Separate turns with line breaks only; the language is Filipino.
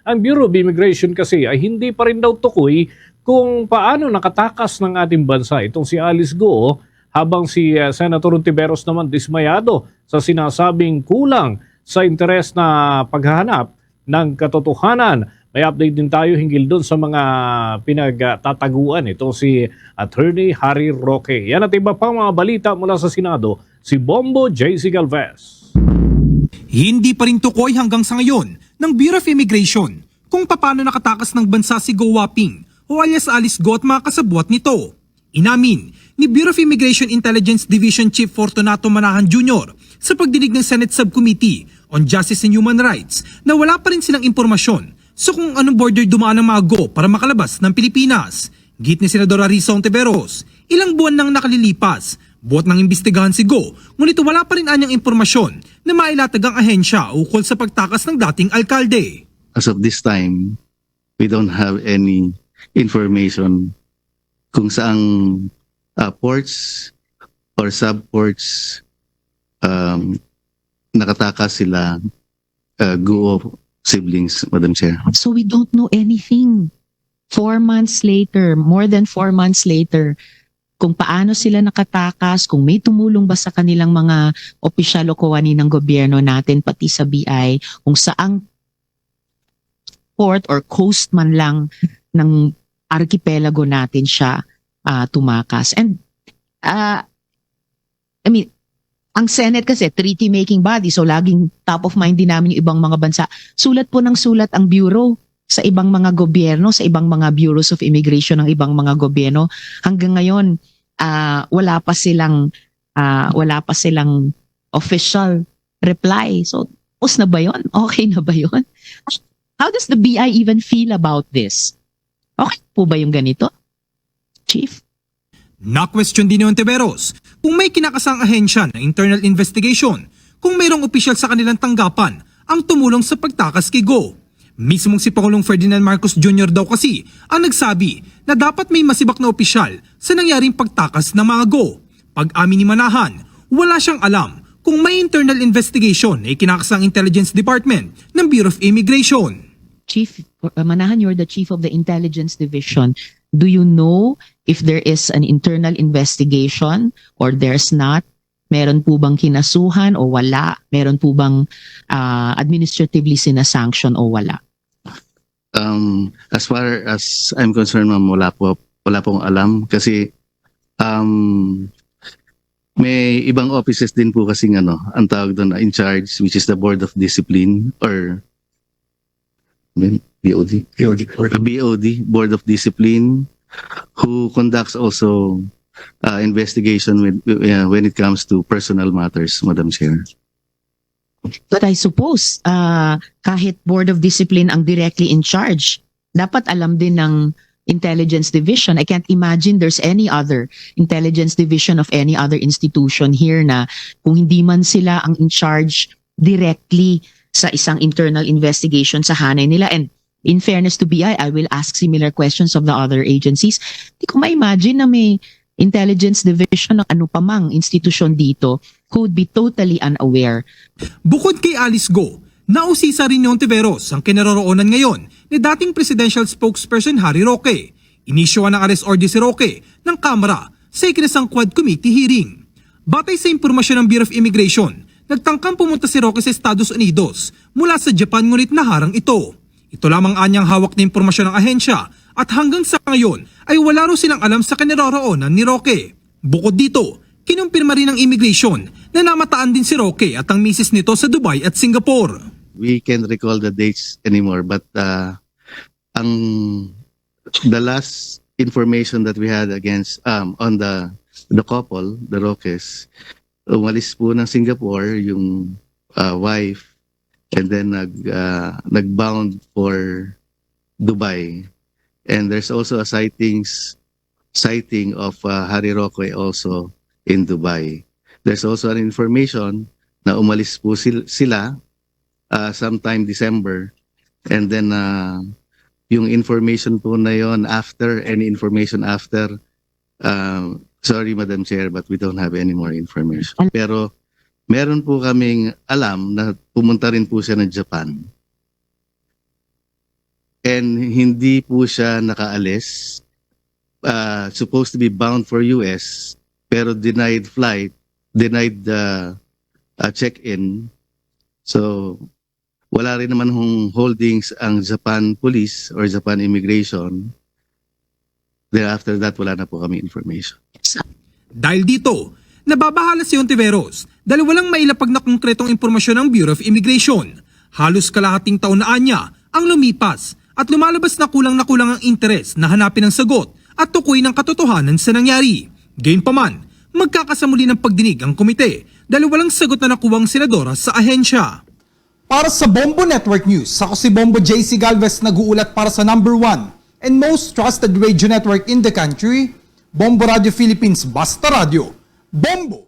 Ang Bureau of Immigration kasi ay hindi pa rin daw tukoy kung paano nakatakas ng ating bansa itong si Alice Go habang si uh, Senator Ontiveros naman dismayado sa sinasabing kulang sa interes na paghahanap ng katotohanan. May update din tayo hinggil doon sa mga pinagtataguan itong si Attorney Harry Roque. Yan at iba pang mga balita mula sa Senado, si Bombo J.C. Galvez.
Hindi pa rin tukoy hanggang sa ngayon ng Bureau of Immigration kung paano nakatakas ng bansa si Go Waping o alias Alice Go at mga kasabwat nito. Inamin ni Bureau of Immigration Intelligence Division Chief Fortunato Manahan Jr. sa pagdinig ng Senate Subcommittee on Justice and Human Rights na wala pa rin silang impormasyon sa kung anong border dumaan ng mga Go para makalabas ng Pilipinas. Git ni Senadora Risa Ontiveros, ilang buwan nang nakalilipas Buot nang imbestigahan si Go, ngunit wala pa rin anyang impormasyon na mailatag ang ahensya ukol sa pagtakas ng dating alkalde.
as of this time, we don't have any information kung saang uh, ports or subports um, nakatakas sila uh, Guo siblings, Madam Chair.
So we don't know anything. Four months later, more than four months later, kung paano sila nakatakas, kung may tumulong ba sa kanilang mga opisyal o kawani ng gobyerno natin, pati sa BI, kung saang port or coast man lang ng archipelago natin siya ah, tumakas. And, ah, I mean, ang Senate kasi, treaty-making body, so laging top of mind din namin yung ibang mga bansa. Sulat po ng sulat ang Bureau sa ibang mga gobyerno, sa ibang mga bureaus of immigration ng ibang mga gobyerno. Hanggang ngayon, ah, wala pa silang ah, wala pa silang official reply. So, us na ba yun? Okay na ba yun? How does the BI even feel about this? Okay po ba yung ganito? Chief?
Na-question din ni Ontiveros kung may kinakasang ahensya ng internal investigation kung mayroong opisyal sa kanilang tanggapan ang tumulong sa pagtakas kay Go. Mismong si Pangulong Ferdinand Marcos Jr. daw kasi ang nagsabi na dapat may masibak na opisyal sa nangyaring pagtakas ng mga Go. Pag-amin ni Manahan, wala siyang alam kung may internal investigation na ikinakasang Intelligence Department ng Bureau of Immigration.
Chief uh, Manahan, you're the chief of the intelligence division. Do you know if there is an internal investigation or there's not? Meron po bang kinasuhan o wala? Meron po bang ah, administratively sinasanction o wala?
Um, as far as I'm concerned, ma'am, wala po, wala pong alam kasi um, may ibang offices din po kasing ano, ang tawag doon in charge, which is the Board of Discipline or BOD? BOD. BOD, Board of Discipline, who conducts also uh, investigation with, uh, when it comes to personal matters, Madam Chair.
But I suppose ah, kahit Board of Discipline ang directly in charge, dapat alam din ng intelligence division. I can't imagine there's any other intelligence division of any other institution here na kung hindi man sila ang in charge directly sa isang internal investigation sa hanay nila. And in fairness to BI, I will ask similar questions of the other agencies. Hindi ko ma-imagine na may intelligence division ng ano pa mang institusyon dito who would be totally unaware
Bukod kay Alice Go, nausisa rin ni Ontiveros ang kinaroroonan ngayon ni dating presidential spokesperson Harry Roque. Inisyuhan ng arrest order si Roque ng Kamara sa ikinasang Quad Committee hearing. Batay sa impormasyon ng Bureau of Immigration, nagtangkang pumunta si Roque sa Estados Unidos mula sa Japan ngunit naharang ito. Ito lamang anyang hawak na impormasyon ng ahensya at hanggang sa ngayon ay wala ro silang alam sa kinaroroonan ni Roque. Bukod dito, kinumpirma rin ng immigration na namataan din si Roque at ang misis nito sa Dubai at Singapore.
we can't recall the dates anymore but uh, ang the last information that we had against um, on the the couple the Roques umalis po ng Singapore yung uh, wife and then nag uh, nagbound for Dubai and there's also a sightings sighting of uh, Harry Roque also in Dubai there's also an information na umalis po sil- sila uh, sometime December. And then uh, yung information po na yon after, any information after, um, sorry Madam Chair, but we don't have any more information. Pero meron po kaming alam na pumunta rin po siya ng Japan. And hindi po siya nakaalis. Uh, supposed to be bound for US pero denied flight, denied the uh, check-in. So wala rin naman hong holdings ang Japan Police or Japan Immigration. Then after that, wala na po kami information.
Dahil dito, nababahala si Ontiveros dahil walang mailapag na konkretong impormasyon ng Bureau of Immigration. Halos kalahating taon na anya ang lumipas at lumalabas na kulang na kulang ang interes na hanapin ang sagot at tukoy ng katotohanan sa nangyari. Gayunpaman, magkakasamuli ng pagdinig ang komite dahil walang sagot na nakuwang senadora sa ahensya.
Para sa Bombo Network News, ako si Bombo JC Galvez nag-uulat para sa number one and most trusted radio network in the country, Bombo Radio Philippines Basta Radio. Bombo!